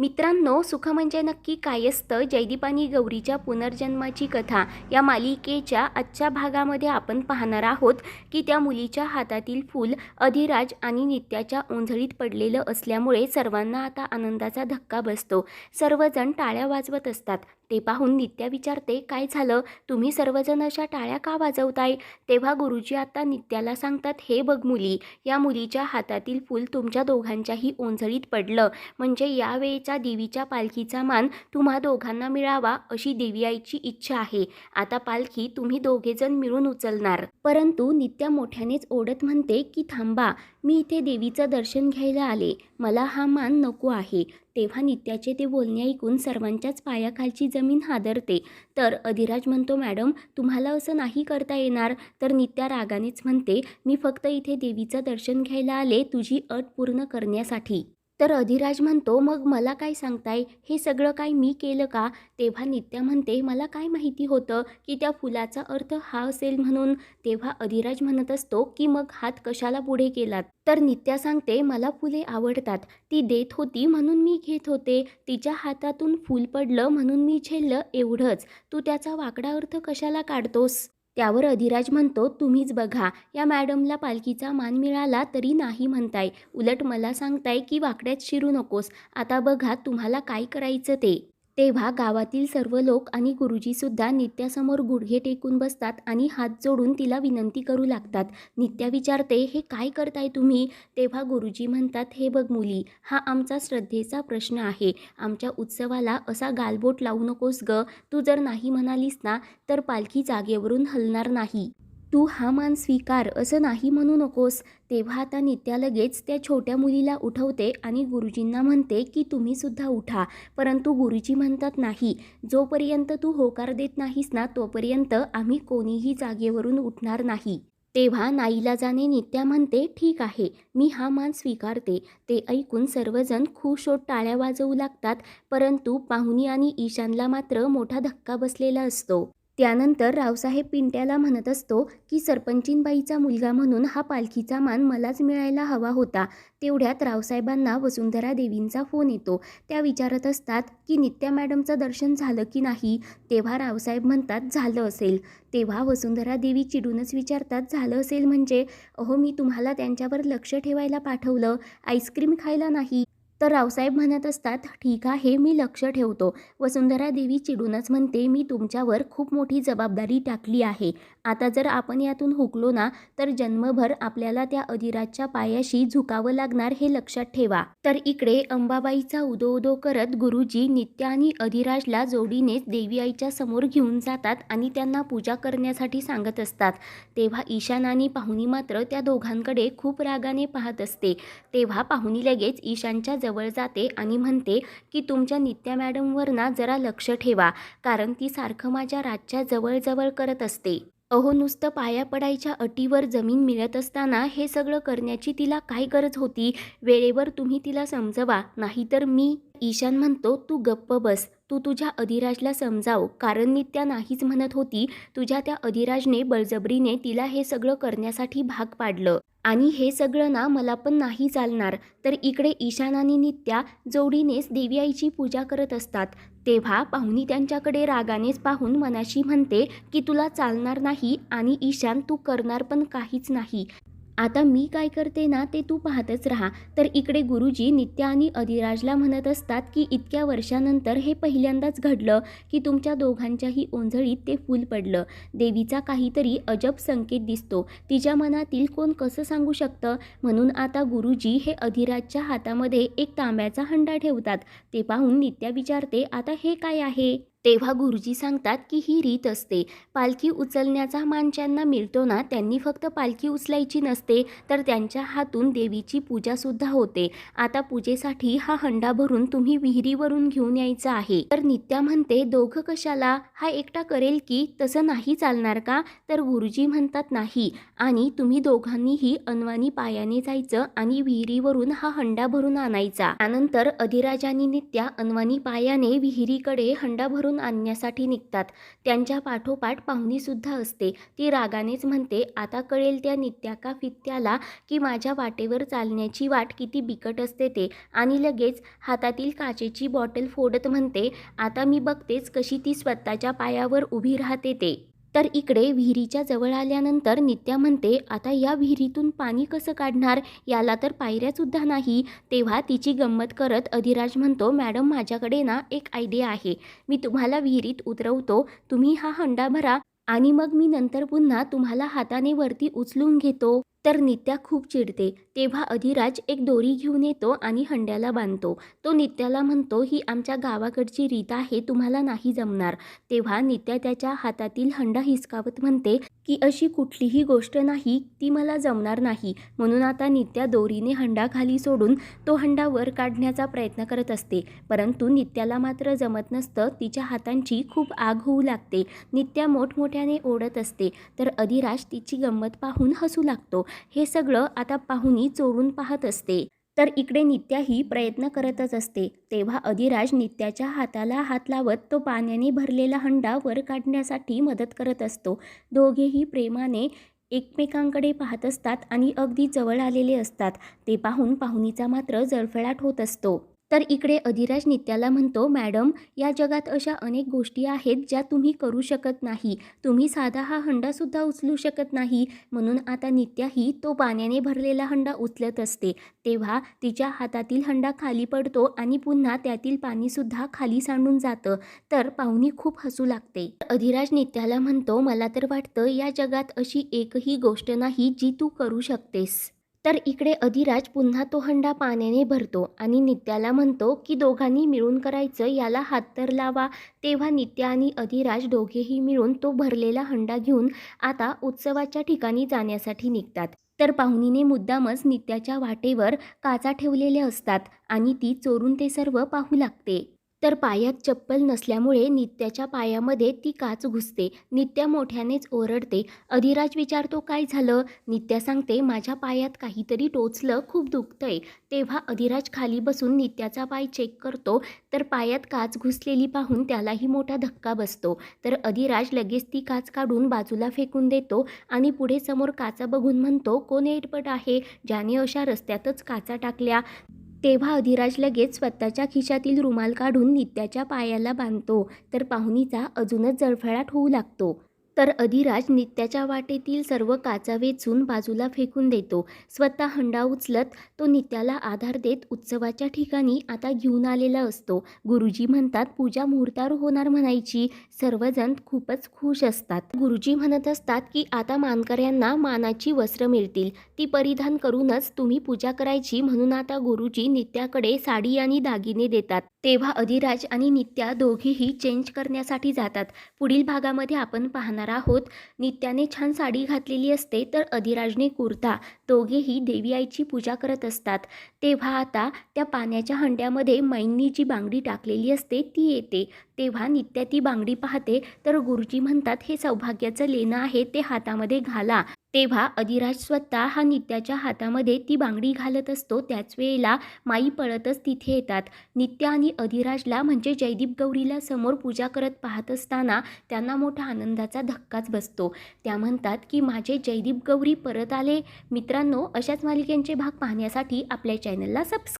मित्रांनो सुख म्हणजे नक्की काय असतं जयदीप आणि गौरीच्या पुनर्जन्माची कथा या मालिकेच्या आजच्या भागामध्ये आपण पाहणार आहोत की त्या मुलीच्या हातातील फूल अधिराज आणि नित्याच्या ओंझळीत पडलेलं असल्यामुळे सर्वांना आता आनंदाचा धक्का बसतो. सर्वजण टाळ्या वाजवत असतात. ते पाहून नित्या विचारते काय झालं? तुम्ही सर्वजण अशा टाळ्या का वाजवताय? तेव्हा गुरुजी आता नित्याला सांगतात हे बघ मुली या मुलीच्या हातातील फूल तुमच्या दोघांच्याही ओंझळीत पडलं. म्हणजे यावेळेचा देवीच्या पालखीचा मान तुम्हा दोघांना मिळावा अशी देवी आईची इच्छा आहे. आता पालखी तुम्ही दोघेजण मिळून उचलणार. परंतु नित्या मोठ्यानेच ओढत म्हणते की थांबा मी इथे देवीचं दर्शन घ्यायला आले. मला हा मान नको आहे. तेव्हा नित्याचे ते बोलणे ऐकून सर्वांच्याच पायाखालची जमीन हादरते. तर अधिराज म्हणतो मॅडम तुम्हाला असं नाही करता येणार. तर नित्या रागानेच म्हणते मी फक्त इथे देवीचं दर्शन घ्यायला आले तुझी अट पूर्ण करण्यासाठी. तर अधिराज म्हणतो मग मला काय सांगताय? हे सगळं काय मी केलं का? तेव्हा नित्या म्हणते मला काय माहिती होतं की त्या फुलाचा अर्थ हा असेल म्हणून. तेव्हा अधिराज म्हणत असतो की मग हात कशाला पुढे केलात? तर नित्या सांगते मला फुले आवडतात. ती देत होती म्हणून मी घेत होते. तिच्या हातातून फूल पडलं म्हणून मी झेललं एवढंच. तू त्याचा वाकडा अर्थ कशाला काढतोस? त्यावर अधिराज म्हणतो तुम्हीच बघा या मॅडमला पालखीचा मान मिळाला तरी नाही म्हणताय. उलट मला सांगताय की वाकड्यात शिरू नकोस. आता बघा तुम्हाला काय करायचं ते. तेव्हा गावातील सर्व लोक आणि गुरुजीसुद्धा नित्यासमोर गुडघे टेकून बसतात आणि हात जोडून तिला विनंती करू लागतात. नित्या विचारते हे काय करताय तुम्ही? तेव्हा गुरुजी म्हणतात हे बघ मुली हा आमचा श्रद्धेचा प्रश्न आहे. आमच्या उत्सवाला असा गालबोट लावू नकोस ग. तू जर नाही म्हणालीस ना तर पालखी जागेवरून हलणार नाही. तू हा मान स्वीकार असं नाही म्हणू नकोस. तेव्हा आता नित्या लगेच त्या छोट्या मुलीला उठवते आणि गुरुजींना म्हणते की तुम्ही सुद्धा उठा. परंतु गुरुजी म्हणतात नाही. जोपर्यंत तू होकार देत नाहीस ना तोपर्यंत आम्ही कोणीही जागेवरून उठणार नाही. तेव्हा नाईलाजाने नित्या म्हणते ठीक आहे मी हा मान स्वीकारते. ते ऐकून सर्वजण खुश होत टाळ्या वाजवू लागतात परंतु पाहुणी आणि ईशानला मात्र मोठा धक्का बसलेला असतो. त्यानंतर रावसाहेब पिंट्याला म्हणत असतो की सरपंचीनबाईचा मुलगा म्हणून हा पालखीचा मान मलाच मिळायला हवा होता तेवढ्यात रावसाहेबांना वसुंधरा देवींचा फोन येतो. त्या विचारत असतात की नित्या मॅडमचं दर्शन झालं की नाही तेव्हा रावसाहेब म्हणतात झालं असेल तेव्हा वसुंधरा देवी चिडूनच विचारतात झालं असेल म्हणजे अहो मी तुम्हाला त्यांच्यावर लक्ष ठेवायला पाठवलं. आईस्क्रीम खायला नाही. तर रावसाहेब म्हणत असतात ठीक आहे मी लक्ष ठेवतो. वसुंधरा देवी चिडूनच म्हणते मी तुमच्यावर खूप मोठी जबाबदारी टाकली आहे. आता जर आपण यातून हुकलो ना तर जन्मभर आपल्याला त्या अधिराजच्या पायाशी झुकावं लागणार हे लक्षात ठेवा. तर इकडे अंबाबाईचा उदो उदो करत गुरुजी नित्या आणि अधिराजला जोडीनेच देवी आईच्या समोर घेऊन जातात आणि त्यांना पूजा करण्यासाठी सांगत असतात. तेव्हा ईशान आणि पाहुणी मात्र त्या दोघांकडे खूप रागाने पाहत असते. तेव्हा पाहुणी लगेच ईशानच्या जवळ जाते आणि म्हणते की तुमच्या नित्या मॅडमवर ना जरा लक्ष ठेवा कारण ती सारखं माझ्या राजच्या जवळजवळ करत असते. अहो नुसतं पाया पडायच्या अटीवर जमीन मिळत असताना हे सगळं करण्याची तिला काय गरज होती? वेळेवर तुम्ही तिला समजवा नाहीतर मी. ईशान म्हणतो तू गप्प बस तू तुझ्या अधिराजला समजाव कारण नित्या नाहीच म्हणत होती. तुझ्या त्या अधिराजने बळजबरीने तिला हे सगळं करण्यासाठी भाग पाडलं. आणि हे सगळं ना मला पण नाही चालणार. तर इकडे ईशान आणि नित्या जोडीनेच देवी आईची पूजा करत असतात. तेव्हा पाहुणी त्यांच्याकडे रागानेच पाहून मनाशी म्हणते की तुला चालणार नाही आणि ईशान तू करणार पण काहीच नाही. आता मी काय करते ना ते तू पाहतच राहा. तर इकडे गुरुजी नित्या आणि अधिराजला म्हणत असतात की इतक्या वर्षानंतर हे पहिल्यांदाच घडलं की तुमच्या दोघांच्याही ओंजळीत ते फूल पडलं. देवीचा काहीतरी अजब संकेत दिसतो. तिच्या मनातील कोण कसं सांगू शकतं? म्हणून आता गुरुजी हे अधिराजच्या हातामध्ये एक तांब्याचा हंडा ठेवतात. ते पाहून नित्या विचारते आता हे काय आहे? तेव्हा गुरुजी सांगतात की ही रीत असते. पालखी उचलण्याचा मान ज्यांना मिळतो ना त्यांनी फक्त पालखी उचलायची नसते तर त्यांच्या हातून देवीची पूजासुद्धा होते. आता पूजेसाठी हा हंडा भरून तुम्ही विहिरीवरून घेऊन यायचा आहे. तर नित्या म्हणते दोघं कशाला? हा एकटा करेल की? तसं नाही चालणार का? तर गुरुजी म्हणतात नाही. आणि तुम्ही दोघांनीही अनवानी पायाने जायचं आणि विहिरीवरून हा हंडा भरून आणायचा. त्यानंतर अधिराजांनी नित्या अनवानी पायाने विहिरीकडे हंडा भरून भरून आणण्यासाठी निघतात. त्यांच्या पाठोपाठ पाहुणीसुद्धा असते. ती रागानेच म्हणते आता कळेल त्या नित्या का फित्याला की माझ्या वाटेवर चालण्याची वाट किती बिकट असते ते. आणि लगेच हातातील काचेची बॉटल फोडत म्हणते आता मी बघतेच कशी ती स्वतःच्या पायावर उभी राहते ते. तर इकडे विहिरीच्या जवळ आल्यानंतर नित्या म्हणते आता या विहिरीतून पाणी कसं काढणार? याला तर पायऱ्यासुद्धा नाही. तेव्हा तिची गंमत करत अधिराज म्हणतो मॅडम माझ्याकडे ना एक आयडिया आहे. मी तुम्हाला विहिरीत उतरवतो. तुम्ही हा हंडा भरा आणि मग मी नंतर पुन्हा तुम्हाला हाताने वरती उचलून घेतो. तर नित्या खूप चिडते. तेव्हा अधिराज एक दोरी घेऊन येतो आणि हंड्याला बांधतो. तो नित्याला म्हणतो ही आमच्या गावाकडची रीत आहे तुम्हाला नाही जमणार. तेव्हा नित्या त्याच्या हातातील हंडा हिसकावत म्हणते की अशी कुठलीही गोष्ट नाही ती मला जमणार नाही. म्हणून आता नित्या दोरीने हंडा खाली सोडून तो हंडा वर काढण्याचा प्रयत्न करत असते. परंतु नित्याला मात्र जमत नसतं तिच्या हातांची खूप आग होऊ लागते. नित्या मोठमोठ्याने ओढत असते तर अधिराज तिची गंमत पाहून हसू लागतो. हे सगळं आता पाहुणी चोरून पाहत असते. तर इकडे नित्याही प्रयत्न करतच असते. तेव्हा अधिराज नित्याच्या हाताला हात लावत तो पाण्याने भरलेला हंडा वर काढण्यासाठी मदत करत असतो. दोघेही प्रेमाने एकमेकांकडे पाहत असतात आणि अगदी जवळ आलेले असतात. ते पाहून पाहुणीचा मात्र जळफळाट होत असतो. तर इकडे अधिराज नित्याला म्हणतो मॅडम या जगात अशा अनेक गोष्टी आहेत ज्या तुम्ही करू शकत नाही. तुम्ही साधा हा हंडासुद्धा उचलू शकत नाही. म्हणून आता नित्याही तो पाण्याने भरलेला हंडा उचलत असते. तेव्हा तिच्या हातातील हंडा खाली पडतो आणि पुन्हा त्यातील पाणीसुद्धा खाली सांडून जातं. तर पाहुणी खूप हसू लागते. अधिराज नित्याला म्हणतो मला तर वाटतं या जगात अशी एकही गोष्ट नाही जी तू करू शकतेस. तर इकडे अधिराज पुन्हा तो हंडा पाण्याने भरतो आणि नित्याला म्हणतो की दोघांनी मिळून करायचं याला हात तर लावा. तेव्हा नित्या आणि अधिराज दोघेही मिळून तो भरलेला हंडा घेऊन आता उत्सवाच्या ठिकाणी जाण्यासाठी निघतात. तर पाहुणीने मुद्दामच नित्याच्या वाटेवर काचा ठेवलेल्या असतात आणि ती चोरून ते सर्व पाहू लागते. तर पायात चप्पल नसल्यामुळे नित्याच्या पायामध्ये ती काच घुसते. नित्या मोठ्यानेच ओरडते. अधिराज विचारतो काय झालं? नित्या सांगते माझ्या पायात काहीतरी टोचलं खूप दुखतंय. तेव्हा अधिराज खाली बसून नित्याचा पाय चेक करतो. तर पायात काच घुसलेली पाहून त्यालाही मोठा धक्का बसतो. तर अधिराज लगेच ती काच काढून बाजूला फेकून देतो आणि पुढे समोर काचा बघून म्हणतो कोण एडपट आहे? ज्याने अशा रस्त्यातच काचा टाकल्या. तेव्हा अधिराज लगेच स्वतःच्या खिशातील रुमाल काढून नित्याच्या पायाला बांधतो. तर पाहुणीचा अजूनच जळफळाट होऊ लागतो. तर अधिराज नित्याच्या वाटेतील सर्व काचा वेचून बाजूला फेकून देतो. स्वतः हंडा उचलत तो नित्याला आधार देत उत्सवाच्या ठिकाणी आता घेऊन आलेला असतो. गुरुजी म्हणतात पूजा मुहूर्तावर होणार म्हणायची. सर्वजण खूपच खुश असतात. गुरुजी म्हणत असतात की आता मानकऱ्यांना मानाची वस्त्र मिळतील. ती परिधान करूनच तुम्ही पूजा करायची. म्हणून आता गुरुजी नित्याकडे साडी आणि दागिने देतात. तेव्हा अधिराज आणि नित्या दोघीही चेंज करण्यासाठी जातात. पुढील भागामध्ये आपण पाहणार आहोत. नित्याने छान साडी घातलेली असते तर अधिराजने कुर्ता. दोघेही देवी आईची पूजा करत असतात. तेव्हा आता त्या पाण्याच्या हंड्यामध्ये मैंनी जी बांगडी टाकलेली असते ती येते. तेव्हा नित्या ती बांगडी पाहते तर गुरुजी म्हणतात हे सौभाग्याचं लेणं आहे ते हातामध्ये घाला. तेव्हा अधिराज स्वतः हा नित्याच्या हातामध्ये ती बांगडी घालत असतो. त्याच वेळेला माई पळतच तिथे येतात. नित्या आणि अधिराजला म्हणजे जयदीप गौरीला समोर पूजा करत पाहत असताना त्यांना मोठा आनंदाचा धक्काच बसतो. त्या म्हणतात की माझे जयदीप गौरी परत आले. मित्रांनो अशाच मालिकांचे भाग पाहण्यासाठी आपल्या चॅनलला सबस्क्राईब